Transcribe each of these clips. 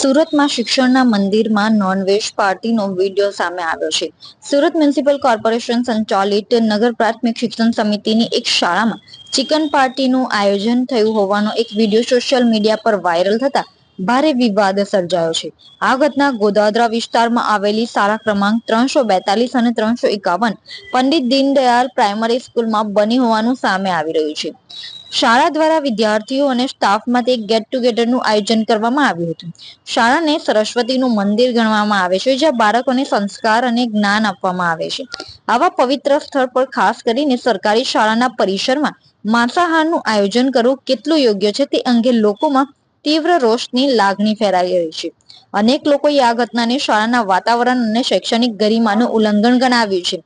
સુરતમાં શિક્ષણના મંદિરમાં નોનવેજ પાર્ટીનો વીડિયો સામે આવ્યો છે. સુરત મ્યુનિસિપલ કોર્પોરેશન સંચાલિત નગર પ્રાથમિક શિક્ષણ સમિતિની એક શાળામાં ચિકન પાર્ટીનું આયોજન થયું હોવાનો એક વીડિયો સોશિયલ મીડિયા પર વાયરલ થતા ભારે વિવાદ સર્જાયો છે. આ ઘટના ગોદાદરા વિસ્તારમાં આવેલી શાળા ક્રમાંક ત્રણસો બેતાલીસ અને ત્રણસો એકાવન પંડિત દીનદયાળ પ્રાઇમરી સ્કૂલમાં બની હોવાનું સામે આવી રહ્યું છે. શાળા દ્વારા વિદ્યાર્થીઓ અને સ્ટાફ માટે ગેટ ટુગેધરનું આયોજન કરવામાં આવ્યું હતું. શાળાને સરસ્વતીનું મંદિર ગણવામાં આવે છે, જ્યાં બાળકોને સંસ્કાર અને જ્ઞાન આપવામાં આવે છે. આવા પવિત્ર સ્થળ પર ખાસ કરીને સરકારી શાળાના પરિસરમાં માંસાહારનું આયોજન કરવું કેટલું યોગ્ય છે તે અંગે લોકોમાં તીવ્ર રોષની લાગણી ફેલાઈ રહી છે. અનેક લોકોએ આ ઘટનાને શાળાના વાતાવરણ અને શૈક્ષણિક ગરિમાનું ઉલ્લંઘન ગણાવ્યું છે.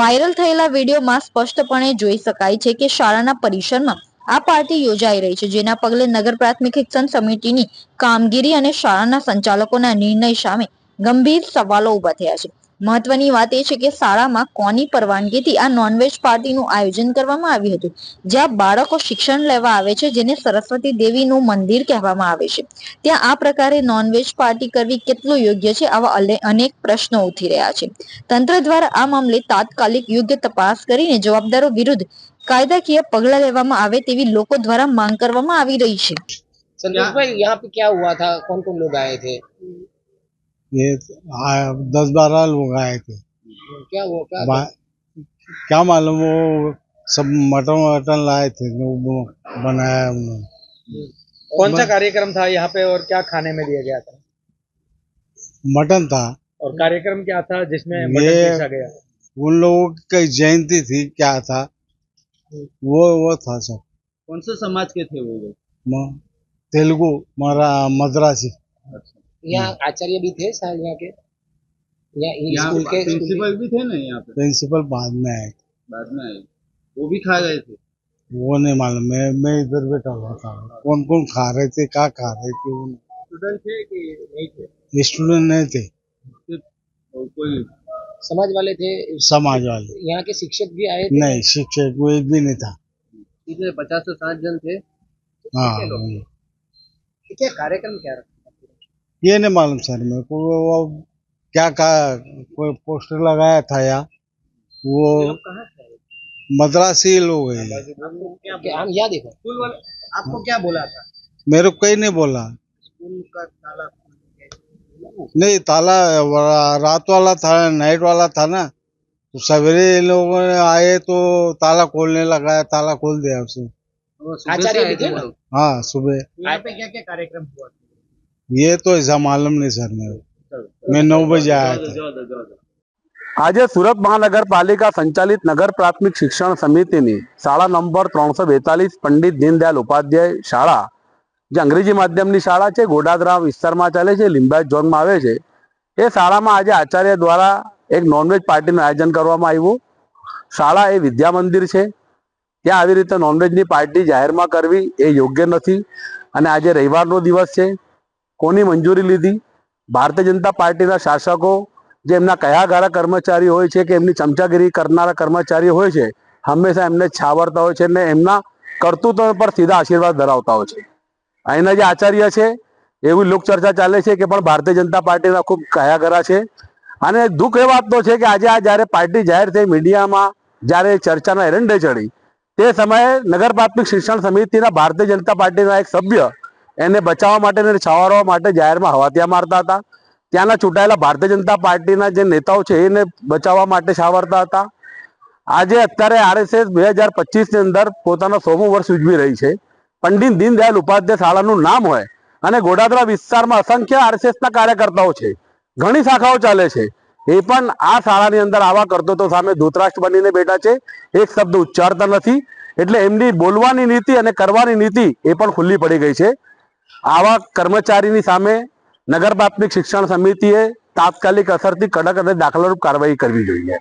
વાયરલ થયેલા વિડીયોમાં સ્પષ્ટપણે જોઈ શકાય છે કે શાળાના પરિસરમાં આ પાર્ટી યોજાઈ રહી છે, જેના પગલે નગર પ્રાથમિક શિક્ષણ સમિતિની કામગીરી અને શાળાના સંચાલકોના નિર્ણય સામે ગંભીર સવાલો ઊભા થયા છે. મહત્વની વાત એ છે કે શાળામાં કોની પરવાનગીથી આ નોનવેજ પાર્ટીનું આયોજન કરવામાં આવ્યું હતું? જ્યાં બાળકો શિક્ષણ લેવા આવે છે, જેને સરસ્વતી દેવીનું મંદિર કહેવામાં આવે છે. ત્યાં આ પ્રકારે નોનવેજ પાર્ટી કરવી કેટલું યોગ્ય છે, આવા અનેક પ્રશ્નો ઉઠી રહ્યા છે. તંત્ર દ્વારા આ મામલે તાત્કાલિક યોગ્ય તપાસ કરીને જવાબદારો વિરુદ્ધ કાયદાકીય પગલાં લેવામાં આવે તેવી લોકો દ્વારા માંગ કરવામાં આવી રહી છે संतोष भाई यहाँ पे क्या हुआ था कौन कौन लोग आए थे ये आ, दस बारह लोग आए थे क्या हुआ क्या बा, क्या मालूम वो सब मटन वटन लाए थे जो वो बनाया उन्होंने कौन सा कार्यक्रम था यहाँ पे और क्या खाने में दिया गया था मटन था और कार्यक्रम क्या था जिसमें ये- मटन पीसा गया उन लोगों की जयंती थी क्या था वो वो था सब कौन से समाज के थे वो लोग? म- तेलुगु मरा मद्रासी। यहाँ आचार्य भी थे शायद यहाँ के? यहाँ स्कूल के प्रिंसिपल भी थे ना यहाँ पे? प्रिंसिपल बाद में आए। थे बाद में आए। वो भी खा गए थे? वो नहीं मालूम। मैं मैं इधर बैठा हुआ था। कौन कौन खा रहे थे क्या खा रहे थे वो स्टूडेंट थे कि नहीं थे? स्टूडेंट नहीं थे। और कोई समाज वाले थे? समाज वाले। यहाँ के शिक्षक भी आए थे? नहीं शिक्षक वो एक भी नहीं था। कितने पचास से साठ जन थे। हाँ क्या कार्यक्रम क्या रखा ये नहीं मालूम सर मेरे को वो, वो क्या कहा कोई पोस्टर लगाया था या? वो मद्रासी लोग हैं। हम यहाँ देखो स्कूल वाले आपको क्या बोला था? मेरे को कोई नहीं बोला। स्कूल का ताला नहीं ताला वा- रात वाला था नाइट वाला था ना तो सवेरे इन लोगों ने आए तो ताला खोलने लगाया ताला खोल दिया उसने आचार्य भी थे ना हाँ सुबह यहाँ पे क्या क्या कार्यक्रम हुआ ये तो ऐसा मालूम नहीं सर मेरे को मैं नौ बजे आया था આજે સુરત મહાનગરપાલિકા સંચાલિત નગર પ્રાથમિક શિક્ષણ સમિતિની શાળા નંબર ત્રણસો બેતાલીસ પંડિત દીનદયાલ ઉપાધ્યાય શાળા જે અંગ્રેજી માધ્યમની શાળા છે, ગોડાદરા વિસ્તારમાં ચાલે છે, લિંબાયત ઝોનમાં આવે છે, એ શાળામાં આજે આચાર્ય દ્વારા એક નોનવેજ પાર્ટીનું આયોજન કરવામાં આવ્યું. શાળા એ વિદ્યા મંદિર છે. ત્યાં આવી રીતે નોનવેજની પાર્ટી જાહેરમાં કરવી એ યોગ્ય નથી. અને આજે રવિવારનો દિવસ છે. કોની મંજૂરી લીધી? ભારતીય જનતા પાર્ટીના શાસકો, જે એમના કયા ગારા કર્મચારી હોય છે કે એમની ચમચાગીરી કરનારા કર્મચારીઓ હોય છે, હંમેશા એમને છાવરતા હોય છે અને એમના કરતૂતો પર સીધા આશીર્વાદ ધરાવતા હોય છે. અહીંના જે આચાર્ય છે, એવી લોકચર્ચા ચાલે છે કે પણ ભારતીય જનતા પાર્ટીના ખૂબ કયા ગરા છે. અને દુઃખ એ વાતનો છે કે આજે આ જ્યારે પાર્ટી જાહેર થઈ મીડિયામાં, જ્યારે ચર્ચાના એરંડે ચડી, તે સમયે નગર પ્રાથમિક શિક્ષણ સમિતિના ભારતીય જનતા પાર્ટીના એક સભ્ય એને બચાવવા માટે અને છાવારવા માટે જાહેરમાં હવાતિયા મારતા હતા. ત્યાંના ચૂંટાયેલા ભારતીય જનતા પાર્ટીના જે નેતાઓ છે, એને બચાવવા માટે છાવરતા હતા. આજે અત્યારે આરએસએસ બે હજાર પચીસની અંદર પોતાનો સોમું વર્ષ ઉજવી રહી છે. પંડિત દીનદયાલ ઉપાધ્યાય શાળાનું નામ હોય અને ગોડાદરા વિસ્તારમાં અસંખ્ય આરએસએસના કાર્યકર્તાઓ છે. ઘણી શાખાઓ ચાલે છે. એ પણ આ શાળાની અંદર આવા કરતૂતો સામે ધૂતરાષ્ટ્ર બનીને બેઠા છે. એક શબ્દ ઉચ્ચારતા નથી. એટલે એમની બોલવાની નીતિ અને કરવાની નીતિ એ પણ ખુલ્લી પડી ગઈ છે. આવા કર્મચારીની સામે નગર પ્રાથમિક શિક્ષણ સમિતિએ તાત્કાલિક અસરથી કડક અને દાખલારૂપ કાર્યવાહી કરવી જોઈએ.